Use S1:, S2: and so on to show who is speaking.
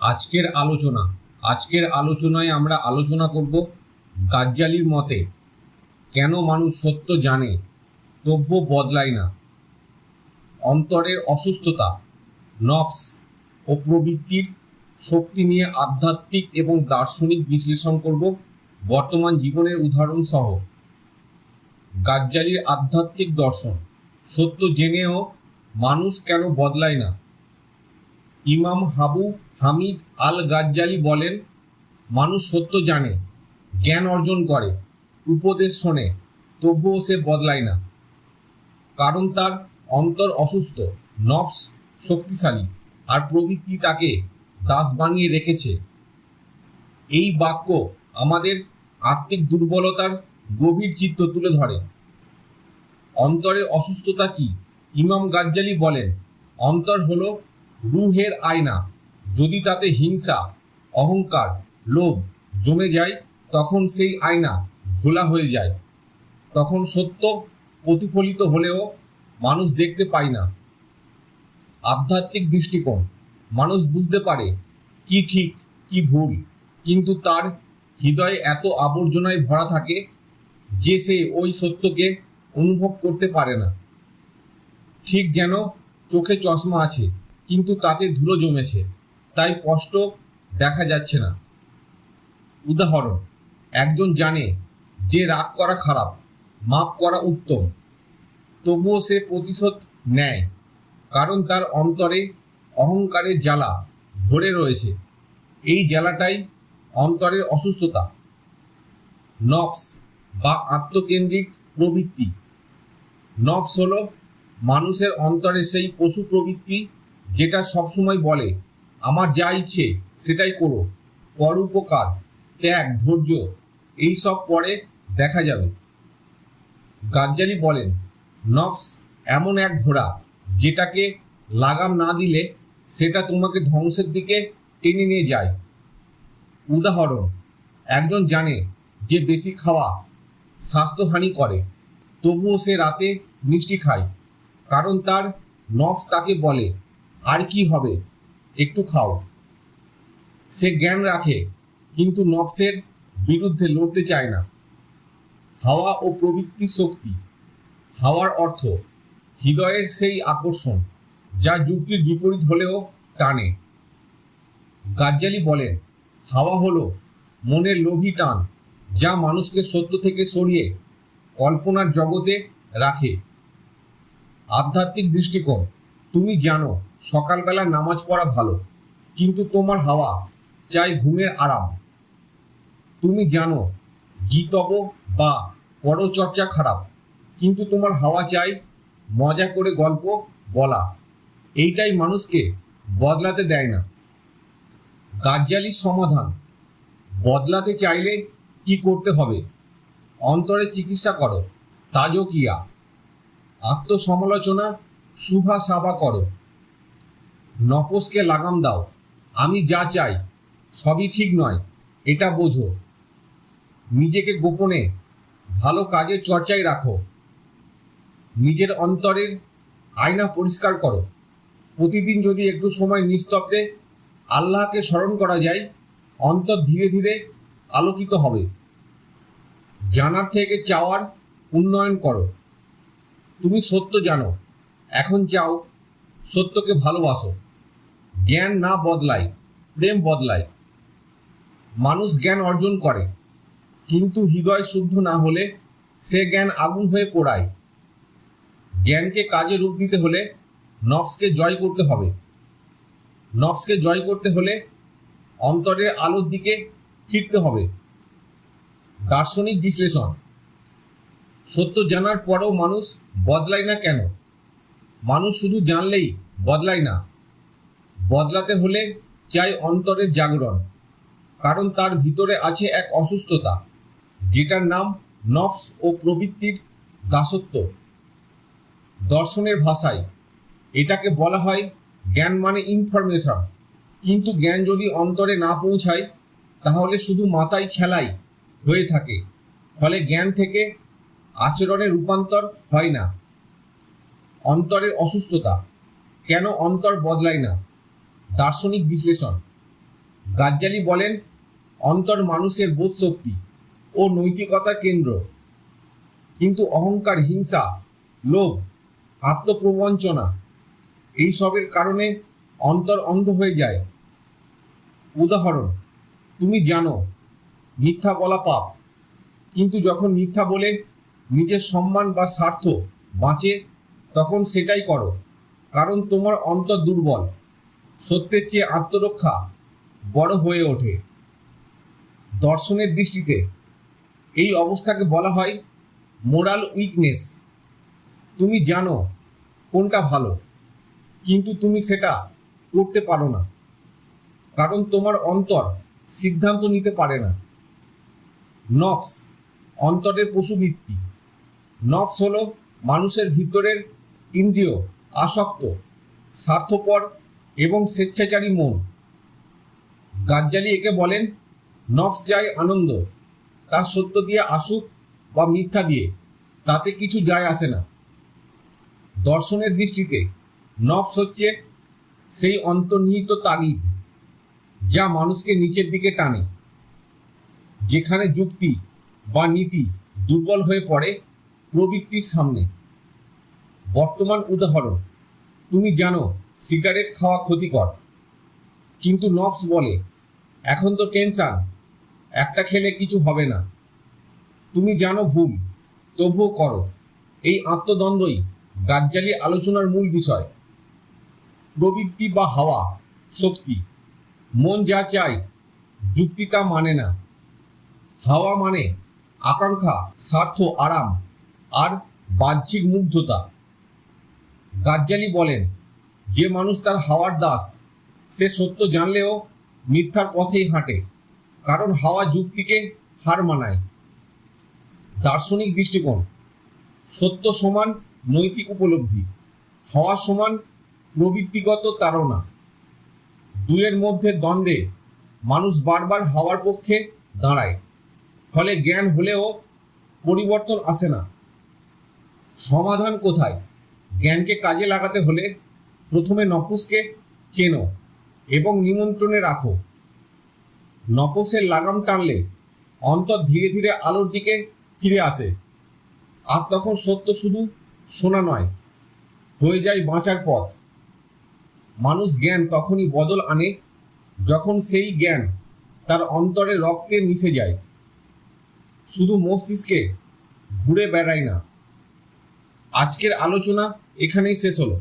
S1: আজকের আলোচনা, আজকের আলোচনায় আমরা আলোচনা করব গাজ্জালির মতে কেন মানুষ সত্য জানে, তবুও বদলায় না। অন্তরের অসুস্থতা, নফস ও প্রবৃত্তির শক্তি নিয়ে আধ্যাত্মিক এবং দার্শনিক বিশ্লেষণ করব বর্তমান জীবনের উদাহরণ সহ। গাজ্জালির আধ্যাত্মিক দর্শন, সত্য জেনেও মানুষ কেন বদলায় না? ইমাম হাবু হামিদ আল গাজ্জালি বলেন, মানুষ সত্য জানে, জ্ঞান অর্জন করে, উপদেশ শোনে, তবুও সে বদলায় না। কারণ তার অন্তর অসুস্থ, নফস শক্তিশালী, আর প্রবৃত্তি তাকে দাস বানিয়ে রেখেছে। এই বাক্য আমাদের আত্মিক দুর্বলতার গভীর চিত্র তুলে ধরে। অন্তরের অসুস্থতা কি? ইমাম গাজ্জালি বলেন, অন্তর হলো রুহের আয়না। যদি তাতে হিংসা, অহংকার, লোভ জমে যায়, তখন সেই আয়না ঘোলা হয়ে যায়। তখন সত্য প্রতিফলিত হলেও মানুষ দেখতে পায় না। আধ্যাত্মিক দৃষ্টিকোণ, মানুষ বুঝতে পারে কি ঠিক, কি ভুল, কিন্তু তার হৃদয়ে এত আবর্জনায় ভরা থাকে যে সে ওই সত্যকে অনুভব করতে পারে না। ঠিক যেন চোখে চশমা আছে, কিন্তু তাতে ধুলো জমেছে। তাই স্পষ্ট দেখা যাচ্ছে না। উদাহরণ, একজন জানে যে রাগ করা খারাপ, মাপ করা উত্তম, তবুও সে প্রতিশোধ নেয়, কারণ তার অন্তরে অহংকারের জ্বালা ভরে রয়েছে। এই জ্বালাটাই অন্তরের অসুস্থতা। নফস বা আত্মকেন্দ্রিক প্রবৃত্তি। নফস হল মানুষের অন্তরে সেই পশু প্রবৃত্তি যেটা সবসময় বলে আমার যা ইচ্ছে সেটাই করো। পরোপকার, ত্যাগ, ধৈর্য, এইসব পরে দেখা যাবে। গাজ্জালি বলেন, নফস এমন এক ঘোড়া যেটাকে লাগাম না দিলে সেটা তোমাকে ধ্বংসের দিকে টেনে নিয়ে যায়। উদাহরণ, একজন জানে যে বেশি খাওয়া স্বাস্থ্যহানি করে, তবুও সে রাতে মিষ্টি খায়, কারণ তার নফস তাকে বলে, আর কি হবে? একটু খাও। সে জ্ঞান রাখে, কিন্তু নফসের বিরুদ্ধে লড়তে চায় না। হাওয়া ও প্রবৃত্তি শক্তি। হাওয়ার অর্থ, হৃদয়ের সেই আকর্ষণ, যা যুক্তির বিপরীত হলেও টানে। গাজ্জালি বলেন, হাওয়া হলো মনের লোভী টান, যা মানুষকে সত্য থেকে সরিয়ে কল্পনার জগতে রাখে। আধ্যাত্মিক দৃষ্টিকোণ তুমি জানো সকালবেলা নামাজ পড়া ভালো, কিন্তু তোমার হাওয়া চাই ঘুমের আরাম। তুমি জানো, গীতব বা পরচর্চা খারাপ, কিন্তু তোমার হাওয়া চাই মজা করে গল্প বলা। এইটাই মানুষকে বদলাতে দেয় না। গাজ্জালির সমাধান, বদলাতে চাইলে কি করতে হবে? অন্তরে চিকিৎসা করো, তাজকিয়া। আত্মসমালোচনা শুভা সাবা করো। নপসকে লাগাম দাও। আমি যা চাই, সবই ঠিক নয়, এটা বোঝো। নিজেকে গোপনে, ভালো কাজের চর্চায় রাখো। নিজের অন্তরের আয়না পরিষ্কার করো। প্রতিদিন যদি একটু সময় নিস্তব্ধে আল্লাহকে স্মরণ করা যায়, অন্তর ধীরে ধীরে আলোকিত হবে। জানার থেকে চাওয়ার উন্নয়ন করো। তুমি সত্য জানো। এখন চাও সত্যকে ভালোবাসো। জ্ঞান না বদলায়, প্রেম বদলায়। মানুষ জ্ঞান অর্জন করে, কিন্তু হৃদয় শুদ্ধ না হলে সে জ্ঞান আগুন হয়ে পোড়ায়। জ্ঞানকে কাজে রূপ দিতে হলে নফসকে জয় করতে হবে। নফসকে জয় করতে হলে অন্তরের আলোর দিকে ফিরতে হবে। দার্শনিক বিশ্লেষণ, সত্য জানার পরেও মানুষ বদলায় না কেন? মানুষ শুধু জানলেই বদলায় না। বদলাতে হলে চাই অন্তরের জাগরণ, কারণ তার ভিতরে আছে এক অসুস্থতা, যেটার নাম নফস ও প্রবৃত্তির দাসত্ব। দর্শনের ভাষায় এটাকে বলা হয় জ্ঞান মানে ইনফরমেশন কিন্তু জ্ঞান যদি অন্তরে না পৌঁছায়, তাহলে শুধু মাথায় খেলাই হয়ে থাকে, ফলে জ্ঞান থেকে আচরণে রূপান্তর হয় না। অন্তরের অসুস্থতা। কেন অন্তর বদলায় না? দার্শনিক বিশ্লেষণ। গাজ্জালি বলেন, অন্তর মানুষের বোধ শক্তি ও নৈতিকতার কেন্দ্র। কিন্তু অহংকার, হিংসা, লোভ, আত্মপ্রবঞ্চনা এইসবের কারণে অন্তর অন্ধ হয়ে যায়। উদাহরণ, তুমি জানো, মিথ্যা বলা পাপ। কিন্তু যখন মিথ্যা বলে নিজের সম্মান বা স্বার্থ বাঁচে তখন সেটাই করো। কারণ তোমার অন্তর দুর্বল। সত্যের চেয়ে আত্মরক্ষা বড় হয়ে ওঠে। দর্শনের দৃষ্টিতে এই অবস্থাকে বলা হয় মোরাল উইকনেস। তুমি জানো কোনটা ভালো, কিন্তু তুমি সেটা করতে পারো না। কারণ তোমার অন্তর সিদ্ধান্ত নিতে পারে না। নফস অন্তরের পশুবৃত্তি। নফস হলো মানুষের ভিতরের ইন্দ্রিয়, আসক্ত, স্বার্থপর এবং স্বেচ্ছাচারী মন। গাজ্জালি একে বলেন, নফস যায় আনন্দ। তা সত্য দিয়ে আসুক বা মিথ্যা দিয়ে, তাতে কিছু যায় আসে না। দর্শনের দৃষ্টিতে, নফস হচ্ছে সেই অন্তর্নিহিত তাগিদ, যা মানুষকে নিচের দিকে টানে, যেখানে যুক্তি বা নীতি দুর্বল হয়ে পড়ে প্রবৃত্তির সামনে। বর্তমান উদাহরণ। তুমি জানো, সিগারেট খাওয়া ক্ষতিকর। কিন্তু নফস বলে, এখন তো টেনশন, একটা খেলে কিছু হবে না। তুমি জানো ভুল, তবুও করো। এই আত্মদ্বন্দ্বই গাজ্জালি আলোচনার মূল বিষয়। প্রবৃত্তি বা হাওয়া শক্তি মন যা চায়, যুক্তি তা মানে না। হাওয়া মানে আকাঙ্ক্ষা, স্বার্থ, আরাম, আর বাহ্যিক মুগ্ধতা। গাজ্জালি বলেন, যে মানুষ তার হাওয়ার দাস, সে সত্য জানলেও মিথ্যার পথেই হাঁটে, কারণ হাওয়া যুক্তিকে হার মানায়। দার্শনিক দৃষ্টিকোণ, সত্য সমান নৈতিক উপলব্ধি, হাওয়া সমান প্রবৃত্তিগত তাড়না। দুয়ের মধ্যে দ্বন্দ্বে, মানুষ বারবার হাওয়ার পক্ষে দাঁড়ায়, ফলে জ্ঞান হলেও পরিবর্তন আসে না। সমাধান কোথায়? জ্ঞানকে কাজে লাগাতে হলে প্রথমে নপুসকে চেনো এবং নিমন্ত্রণে রাখো। নপসের লাগাম টানলে অন্তর ধীরে ধীরে আলোর দিকে ফিরে আসে। আর তখন সত্য শুধু শোনা নয়, হয়ে যায় বাঁচার পথ। মানুষ জ্ঞান তখনই বদল আনে যখন সেই জ্ঞান তার অন্তরে রক্তে মিশে যায়। শুধু মস্তিষ্কে ঘুরে বেড়ায় না। আজকের আলোচনা এখানেই শেষ হলো।